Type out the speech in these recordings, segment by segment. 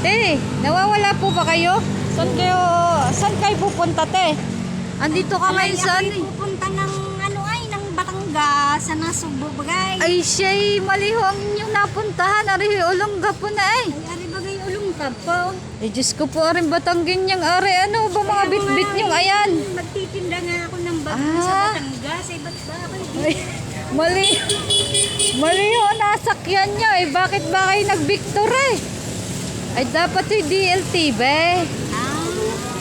Te, nawawala po ba kayo? Saan kayo, saan kayo pupunta, te? Andito ka Ay, minsan. ako'y pupunta ng ano ay, ng Batangas, sa Nasugbo bagay. Ay, Ay, siya'y maliho ang inyong napuntahan. Ari, ulongga po na eh. ari bagay ulong ka po. Eh, Diyos ko po, aring batanggin niyang ari. Ano ba mga bit-bit niyong ayan? Magtitinda nga ako ng bago Ah. sa Batangas. Ay, ba't ba ako Ay, mali. Maliho ang nasakyan niya eh. Bakit ba kayo nag-Victor eh? Ay, dapat yung DLT, be. Ah,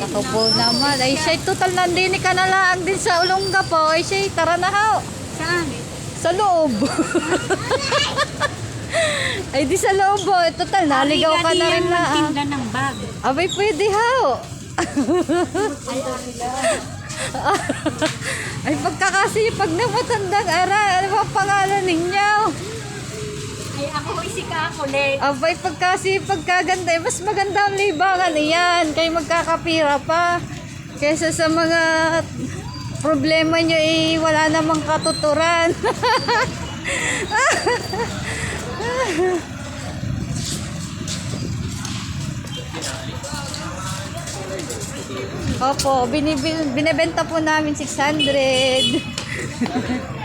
Ako po naman. Ay, siya'y total nandini ka na lang din sa ulongga po. Ay, siya'y tara na ho. saan? Sa loob. Ay, di sa loob po. Eh, Total, naligaw ka na rin na. ah. Magtinda ng bag. Abay, pwede ho. Ay, pagkakasi, pag namatandang ara, ano ba ang pangalan ninyo? Ay, ako si Kakulit. Abay, pagkasi, pagkaganda, eh, mas maganda ang libangan iyan. Kayo magkakapira pa. Kesa sa mga problema nyo, eh, wala namang katuturan. Opo, binibenta po namin 600.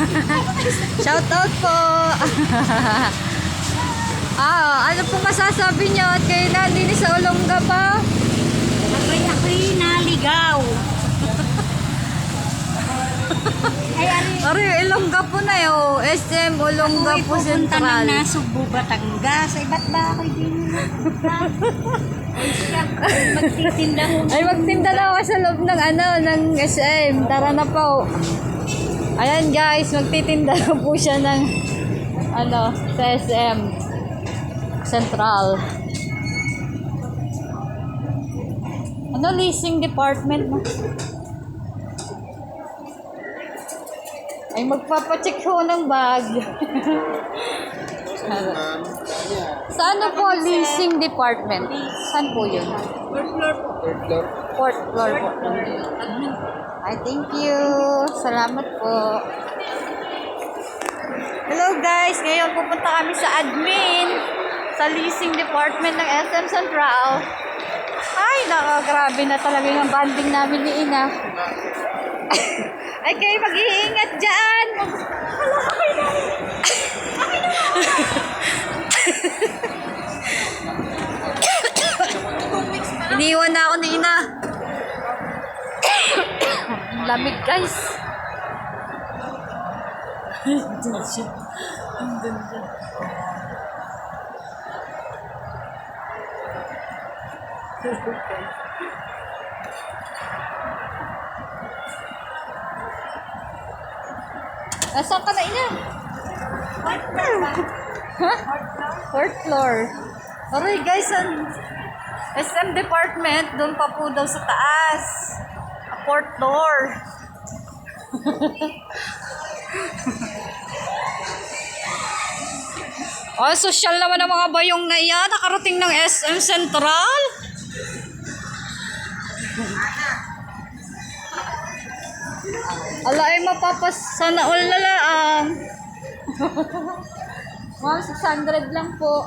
Shout out po. ah, ano po masasabi niyo at kayo na din sa Olongga pa? Ako'y ako'y naligaw. Ay, ari. Ari, Olongga po na yo. SM Olongga po pupunta ng Central. Nasugbo, Batangas. Ay, ba't ba ako'y di nila Ay, siya. Magtitinda. Ay, magtinda na ako sa loob ng ano, ng SM. Tara na po. Ayan guys, magtitinda na po siya ng ano, sa SM Central. Ano leasing department mo? Ay, magpapacheck ko ng bag. sa ano po leasing department? Saan po yun? Fourth floor po. Ay, thank you. Salamat po. Hello guys, ngayon pupunta kami sa admin sa leasing department ng SM Central. Ay, naka, grabe na talaga yung banding namin ni Ina. Ay, kayo mag-iingat dyan. Wala ka kayo na. Iniwan na ako ni Ina. Lamig guys. Andun siya. Andun siya. Nasaan ka na ina? Ha? Fourth floor. Aray guys, ang SM department, doon pa po daw sa taas. Fourth floor. Oh, social naman ang mga bayong na iyan. Nakarating ng SM Central. Ala ay mapapas sana all na lang. Ma'am, 600 lang po.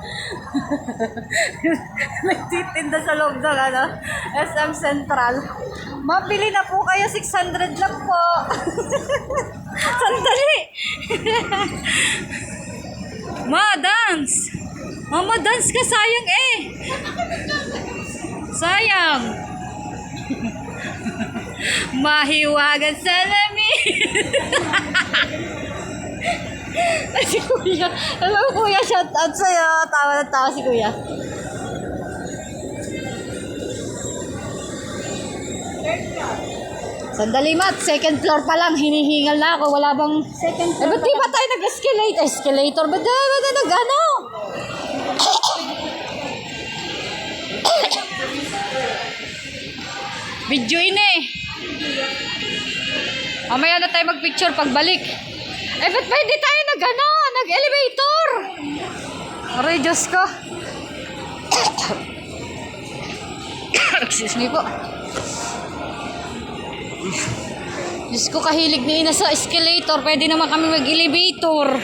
Nagtitinda sa loob ng ano, SM Central. Mabili na po kayo, 600 lang po. Sandali. Ma, dance. Mama, dance ka. Sayang eh. Sayang. Mahiwagan sa lamin. Ay, si Kuya. Hello, Kuya. Shout out sa'yo. Tawa na tawa si Kuya. Sandali, Mat. Second floor pa lang. Hinihingal na ako. Wala bang... Second Eh, floor ba't di ba tayo nag-escalator? Escalator? Ba't di ba tayo nag-ano? Video ini eh. Mamaya na tayo mag-picture pagbalik. Eh, ba't ba hindi tayo nag-ano? Nag-elevator? Aray, Diyos ko. Excuse me po. Diyos ko, kahilig ni Ina sa escalator. Pwede naman kami mag-elevator.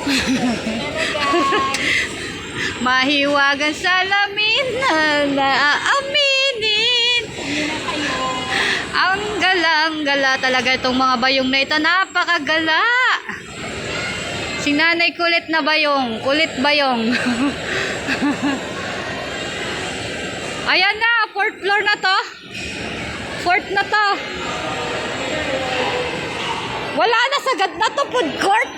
Mahiwagan salamin na naaaminin. Galang-gala talaga itong mga bayong na ito. Napakagala. Si nanay kulit na bayong. Kulit bayong. Ayan na, fourth floor na to. Fourth na to. Wala na, sagad na to, food court.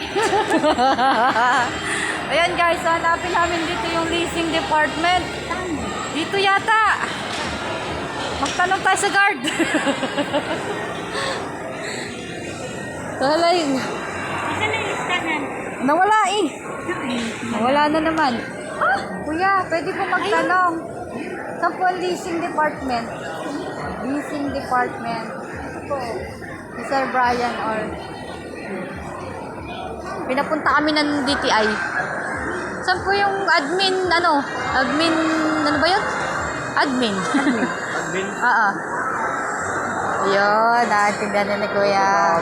Ayan guys, hanapin namin dito yung leasing department. Dito yata. Magtanong tayo sa guard. Na yung listahan. Nawala eh. Nawala na naman. Ah, kuya, pwede po magtanong. Saan po ang leasing department? Leasing department. Ito po. Si Sir Brian or... Pinapunta kami ng DTI. Saan po yung admin, ano? Admin, ano ba yun? Admin. Admin? Oo. Ayun, naintindihan na ni Kuya.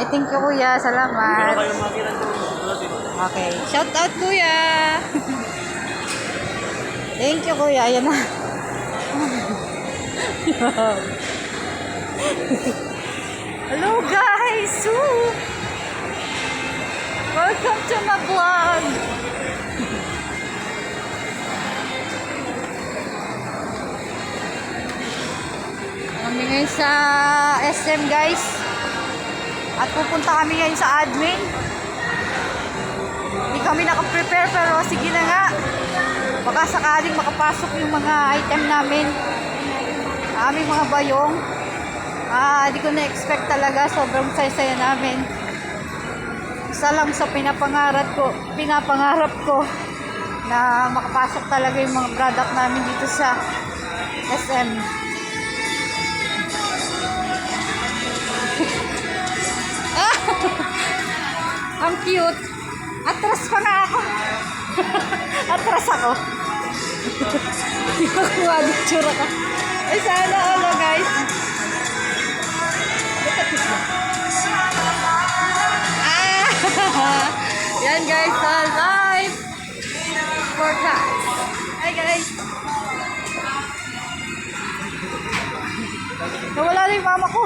I thank you, Kuya. Salamat. doon. Okay. Shout out, Kuya. Thank you, Kuya. Ayan na. Hello, guys. Woo! Welcome to my vlog. Ngayon sa SM, guys. At pupunta kami ngayon sa admin. Hindi kami nakaprepare pero sige na nga. Baka sakaling makapasok yung mga item namin. Aming mga bayong. Ah, di ko na-expect talaga. Sobrang saya-saya namin. Isa lang sa pinapangarap ko, pinapangarap ko na makapasok talaga yung mga product namin dito sa SM. Ang cute. Atras pa nga ako. Atras ako. Hindi ko kuha ng tsura ka. Ay, sana ano, guys. Ah! Yan, guys. sa live forecast. Hi, guys. Nawala na yung mama ko.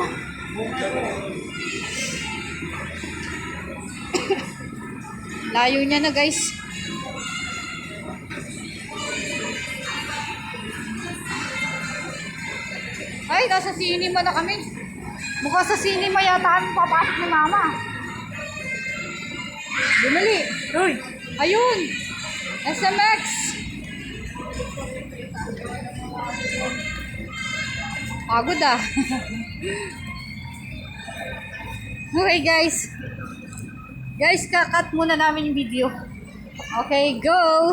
Layo niya na guys. Ay, nasa cinema na kami. Mukhang sa cinema yata kami papasok ni mama. Bumali. Uy. Ayun. SMX. Pagod ah. okay guys. Guys, kakat muna namin yung video. Okay, go!